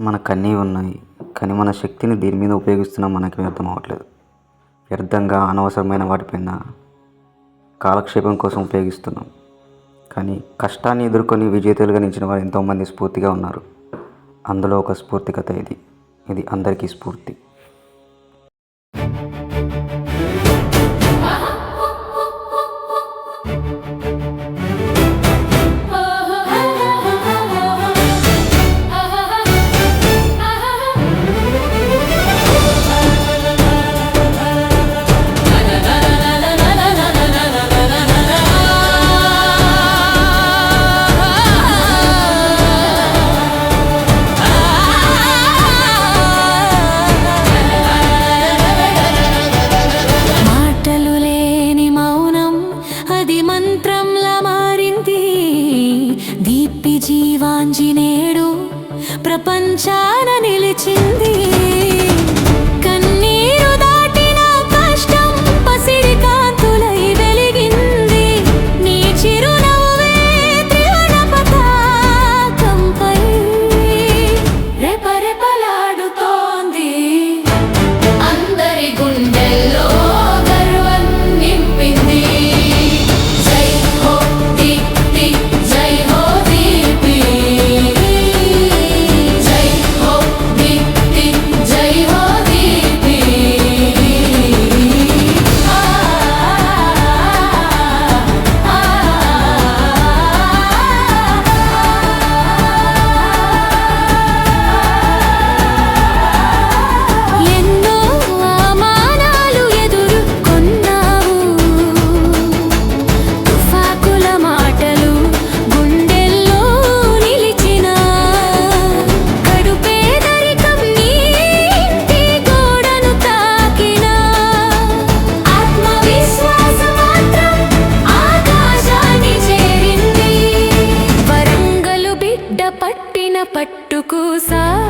మనకు అన్నీ ఉన్నాయి కానీ మన శక్తిని దేని మీద ఉపయోగిస్తున్నాం మనకి అర్థం అవ్వట్లేదు. వ్యర్థంగా అనవసరమైన వాటిపైన కాలక్షేపం కోసం ఉపయోగిస్తున్నాం. కానీ కష్టాన్ని ఎదుర్కొని విజేతలుగా నిలిచిన వారు ఎంతోమంది స్ఫూర్తిగా ఉన్నారు. అందులో ఒక స్ఫూర్తికత ఇది. ఇది అందరికీ స్ఫూర్తి. మంత్రంలా మారింది. దీప్తి జీవాంజనేయుడు ప్రపంచాన నిలిచింది. ಕುಸಾ